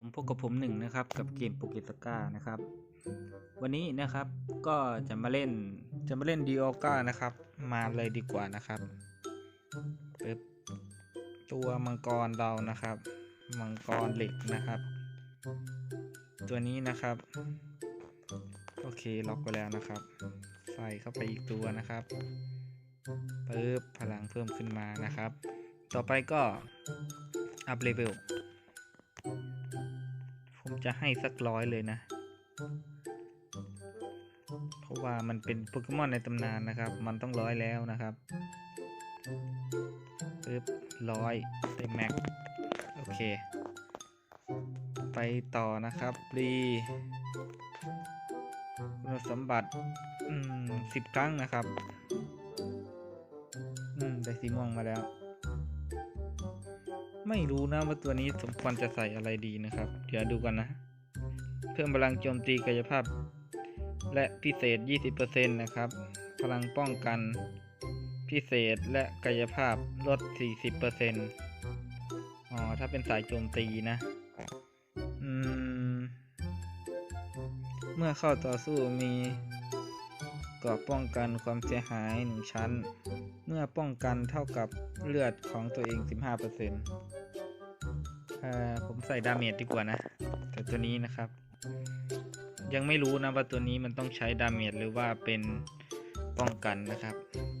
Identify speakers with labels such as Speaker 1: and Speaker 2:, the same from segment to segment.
Speaker 1: ผมพบกับผมหนึ่งนะครับกับเกมโปเกสกานะครับ วันนี้นะครับก็จะมาเล่นจะมาเล่นดีโอก้านะครับ มาเลยดีกว่านะครับปึ๊บตัวมังกรเรานะครับ มังกรเหล็กนะครับ ตัวนี้นะครับ โอเคล็อกไปแล้วนะครับ ใส่เข้าไปอีกตัวนะครับปึ๊บพลังเพิ่มขึ้นมานะครับ ต่อไปก็อัพเลเวล ผมจะให้สักร้อยเลยนะ เพราะว่ามันเป็นโปเกมอนในตำนานนะครับ มันต้องร้อยแล้วนะครับปึ๊บร้อยเต็มแม็ก โอเค ไปต่อนะครับรีคุณสมบัติ อืมสิบครั้งนะครับ อืม ได้สีม่วงมาแล้ว ไม่รู้นะว่าตัวนี้สมควรจะใส่อะไรดีนะครับ เดี๋ยวดูกันนะ เพิ่มพลังโจมตีกายภาพ และพิเศษ 20%นะครับ พลังป้องกัน พิเศษและกายภาพลด 40%อ๋อ ถ้าเป็นสายโจมตีนะ อืม เมื่อเข้าต่อสู้มี กราะป้องกันความเสียหายหนึ่งชั้น เมื่อป้องกันเท่ากับเลือดของตัวเอง 15%เอ่อผมใส่ดาเมจดีกว่านะ แต่ตัวนี้นะครับ ยังไม่รู้นะว่าตัวนี้มันต้องใช้ดาเมจหรือว่าเป็นป้องกันนะครับ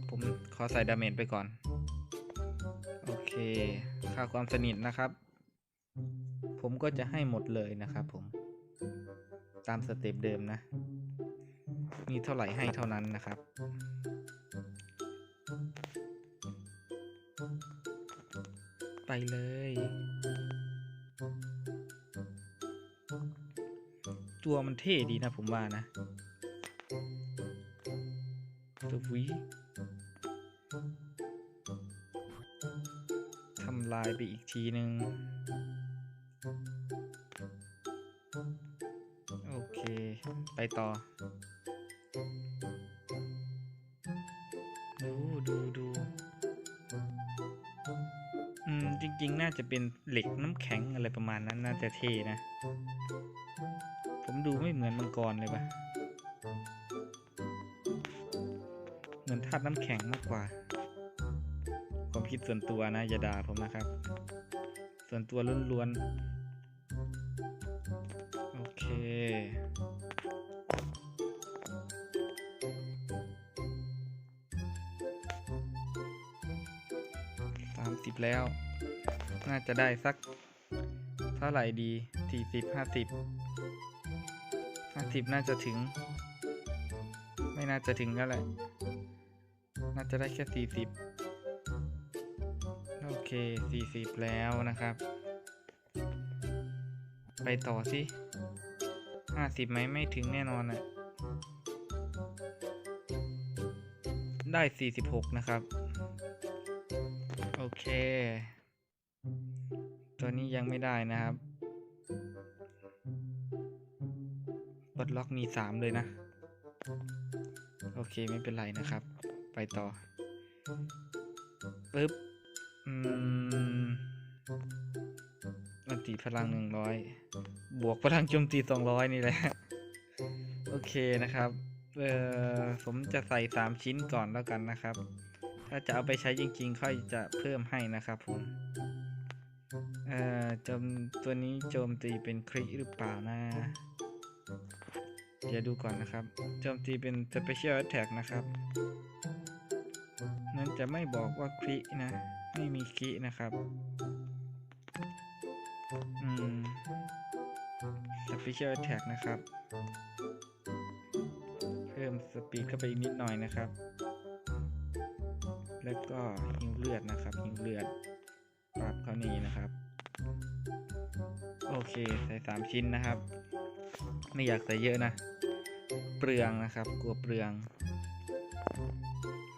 Speaker 1: ผมขอใส่ดาเมจไปก่อน โอเค ค่าความสนิทนะครับ ผมก็จะให้หมดเลยนะครับผม ตามสเต็ปเดิมนะ มีเท่าไหร่ให้เท่านั้นนะครับ ไปเลย ตัวมันเท่ดีนะผมว่านะตัววิทำลายไปอีกทีหนึ่งโอเค ไปต่อ ดูดูอืม จริง ๆ น่าจะเป็นเหล็กน้ำแข็งอะไรประมาณนั้น น่าจะเทนะ ผมดูไม่เหมือนมังกรเลยปะเหมือนธาตุน้ำแข็งมากกว่าความคิดส่วนตัวนะอย่าด่าผมนะครับ ส่วนตัวล้วนๆ 40 แล้ว น่าจะได้สัก เท่าไหร่ดี 40 50 50 น่าจะถึง ไม่น่าจะถึงก็แหละ น่าจะได้แค่ 40 โอเค 40 แล้วนะครับ ไปต่อสิ 50ไหมไม่ถึงแน่นอนอะได้ 46 นะครับ เค ตัวนี้ยังไม่ได้นะครับปลดล็อกมีสามเลยนะ โอเคไม่เป็นไรนะครับ ไปต่อปึ๊บ อืมมันตีพลังหนึ่งร้อยบวกพลังโจมตีสองร้อยนี่แหละ โอเคนะครับ เอ่อผมจะใส่สามชิ้นก่อนแล้วกันนะครับ ถ้าจะเอาไปใช้จริงๆ ค่อยจะเพิ่มให้นะครับผม เอ่อโจมตัวนี้โจมตีเป็นคริหรือเปล่านะเดี๋ยวดูก่อนนะครับ โจมตีเป็น Special Attack นะครับ นั่นจะไม่บอกว่าครินะ ไม่มีครินะครับ อืม Special Attack นะครับ เพิ่มสปีดเข้าไปอีกนิดหน่อยนะครับ แล้วก็หิวเลือดนะครับหิวเลือดปรับเขานี้นะครับ โอเคใส่สามชิ้นนะครับ ไม่อยากใส่เยอะนะ เปลืองนะครับ กลัวเปลือง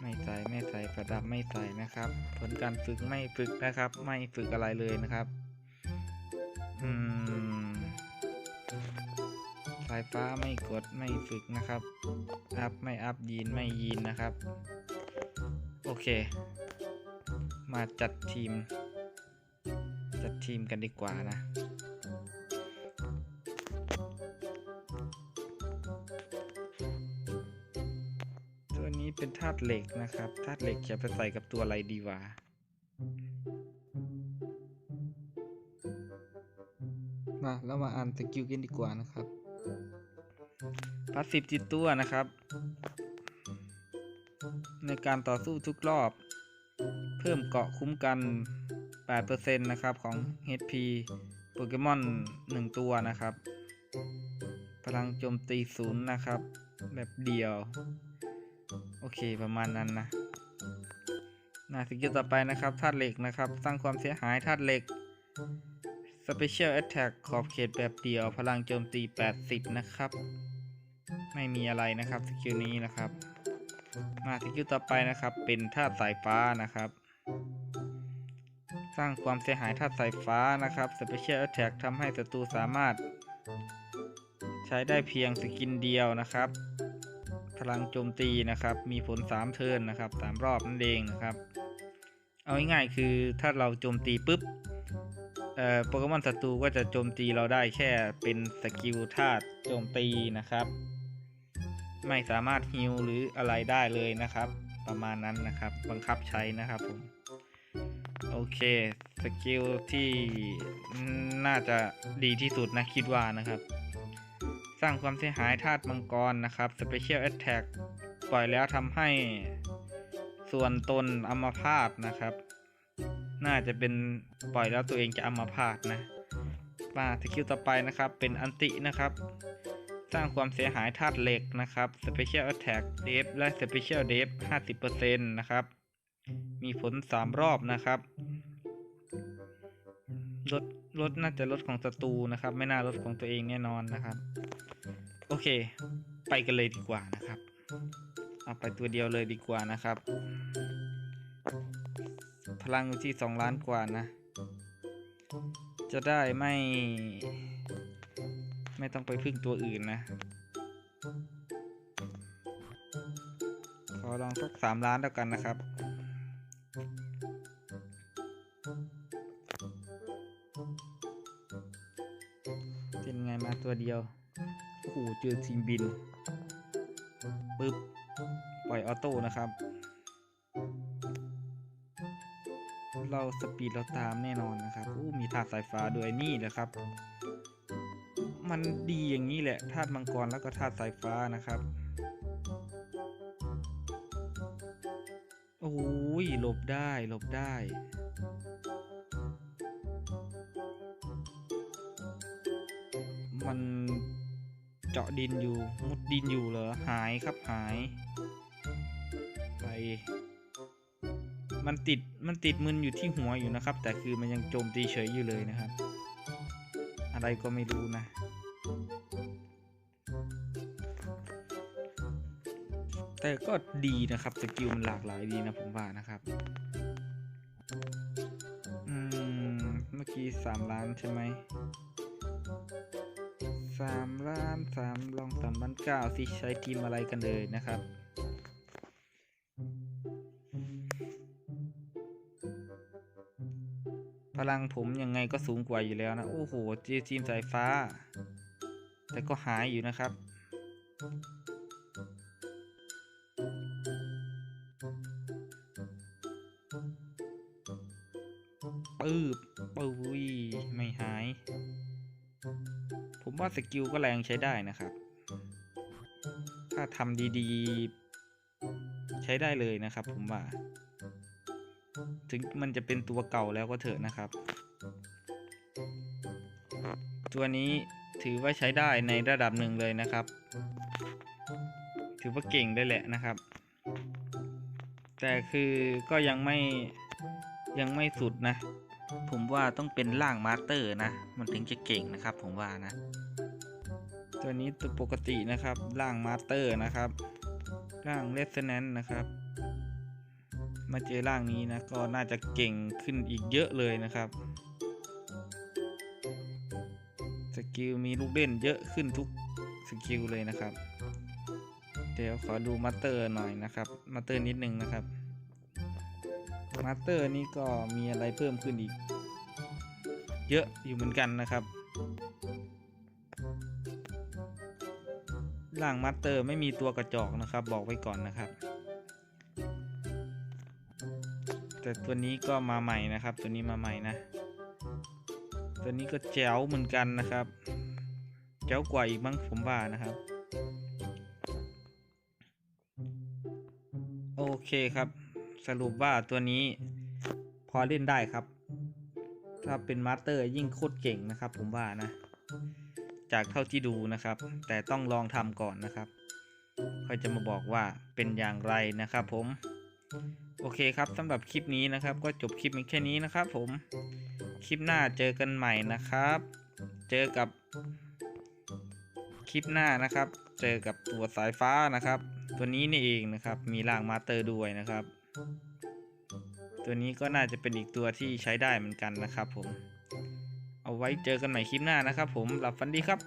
Speaker 1: ไม่ใส่ไม่ใส่ประดับไม่ใส่นะครับ ผลการฝึกไม่ฝึกนะครับ ไม่ฝึกอะไรเลยนะครับอืมสายฟ้าไม่กดไม่ฝึกนะครับ อัพไม่อัพยีนไม่ยีนนะครับ โอเค มาจัดทีม จัดทีมกันดีกว่านะ ตัวนี้เป็นธาตุเหล็กนะครับ ธาตุเหล็กจะไปใส่กับตัวอะไรดีวะมาแล้วมาอ่านสกิลกันดีกว่านะครับ พัดสิบจิตตัวนะครับ ในการต่อสู้ทุกรอบ เพิ่มเกาะคุ้มกัน 8%นะครับของ HP โปเกมอน 1 ตัวนะครับ พลังโจมตีศูนย์นะครับ แบบเดียว โอเคประมาณนั้นนะนะสกิลต่อไปนะครับธาตุเหล็กนะครับ สร้างความเสียหายธาตุเหล็ก Special Attack ขอบเขตแบบเดียว พลังโจมตี 80 นะครับ ไม่มีอะไรนะครับ สกิลนี้นะครับ มาสกิลต่อไปนะครับ เป็นธาตุสายฟ้านะครับ สร้างความเสียหายธาตุสายฟ้านะครับ Special Attack ทำให้ศัตรูสามารถ ใช้ได้เพียงสกินเดียวนะครับ พลังโจมตีนะครับ มีผล 3 เทิร์นนะครับ 3 รอบนั่นเองนะครับ เอาง่ายๆคือถ้าเราโจมตีปุ๊บเอ่อโปเกมอนศัตรูก็จะโจมตีเราได้แค่เป็นสกิลธาตุโจมตีนะครับ ไม่สามารถฮิลหรืออะไรได้เลยนะครับ ประมาณนั้นนะครับ บังคับใช้นะครับผม โอเค สกิลที่น่าจะดีที่สุดนะคิดว่านะครับ สร้างความเสียหายธาตุมังกรนะครับ Special Attack ปล่อยแล้วทำให้ส่วนตนอัมพาตนะครับ น่าจะเป็นปล่อยแล้วตัวเองจะอัมพาตนะมาสกิลต่อไปนะครับ เป็นอันตินะครับ สร้างความเสียหายธาตุเหล็กนะครับ Special Attack d e f และ Special d e f 50%นะครับ มีผล 3 รอบนะครับลดลดน่าจะลดของศัตรูนะครับ ไม่น่าลดของตัวเองแน่นอนนะครับ โอเค ไปกันเลยดีกว่านะครับ เอาไปตัวเดียวเลยดีกว่านะครับ พลังอยู่ที่ 2 ล้านกว่านะ จะได้ไม่ ไม่ต้องไปพึ่งตัวอื่นนะ ขอลองสัก3ล้านแล้วกันนะครับ เป็นไงมาตัวเดียว โอ้โหเจอทีมบิน ปึ๊บ ปล่อยออโต้นะครับ เราสปีดเราตามแน่นอนนะครับอู้มีธาตุสายฟ้าด้วยนี่แหละครับ มันดีอย่างนี้แหละธาตุมังกรแล้วก็ธาตุสายฟ้านะครับโอ้ยหลบได้หลบได้ มันเจาะดินอยู่ มุดดินอยู่เหรอ หายครับหาย ไป มันติดมันติดมึนอยู่ที่หัวอยู่นะครับ แต่คือมันยังโจมตีเฉยอยู่เลยนะครับ อะไรก็ไม่รู้นะ แต่ก็ดีนะครับสกิลมันหลากหลายดีนะผมว่านะครับอืมเมื่อกี้สามล้านใช่ไหมสามล้านสามลองสามล้านเก้าสิใช้ทีมอะไรกันเลยนะครับพลังผมยังไงก็สูงกว่าอยู่แล้วนะ โอ้โหจอทีมสายฟ้า แต่ก็หายอยู่นะครับ หาย ผมว่าสกิลก็แรงใช้ได้นะครับ ถ้าทำดีๆ ใช้ได้เลยนะครับ ผมว่า ถึงมันจะเป็นตัวเก่าแล้วก็เถอะนะครับ ตัวนี้ถือว่าใช้ได้ในระดับหนึ่งเลยนะครับ ถือว่าเก่งได้แหละนะครับ แต่คือก็ยังไม่ยังไม่สุดนะ ผมว่าต้องเป็นร่างมาสเตอร์นะ มันถึงจะเก่งนะครับ ผมว่านะ ตัวนี้ตัวปกตินะครับร่างมาสเตอร์นะครับร่างเลสแนนนะครับ มาเจอร่างนี้นะก็น่าจะเก่งขึ้นอีกเยอะเลยนะครับ สกิลมีลูกเล่นเยอะขึ้นทุกสกิลเลยนะครับ เดี๋ยวขอดูมาสเตอร์หน่อยนะครับ มาสเตอร์นิดนึงนะครับ มาสเตอร์นี่ก็มีอะไรเพิ่มขึ้นอีก เยอะอยู่เหมือนกันนะครับร่างมาสเตอร์ไม่มีตัวกระจอกนะครับ บอกไว้ก่อนนะครับ แต่ตัวนี้ก็มาใหม่นะครับ ตัวนี้มาใหม่นะ ตัวนี้ก็แจ๋วเหมือนกันนะครับ แจ๋วกว่าอีกมั้งผมว่านะครับ โอเคครับ สรุปว่าตัวนี้พอเล่นได้ครับ ถ้าเป็นมาสเตอร์ยิ่งโคตรเก่งนะครับ ผมว่านะ จากเท่าที่ดูนะครับ แต่ต้องลองทำก่อนนะครับค่อยจะมาบอกว่าเป็นอย่างไรนะครับ ผม โอเคครับสำหรับคลิปนี้นะครับ ก็จบคลิปมีแค่นี้นะครับ ผมคลิปหน้าเจอกันใหม่นะครับ เจอกับคลิปหน้านะครับ เจอกับตัวสายฟ้านะครับ ตัวนี้นี่เองนะครับ มีร่างมาสเตอร์ด้วยนะครับ ตัวนี้ก็น่าจะเป็นอีกตัวที่ใช้ได้เหมือนกันนะครับผม เอาไว้เจอกันใหม่คลิปหน้านะครับผมหลับฝันดีครับ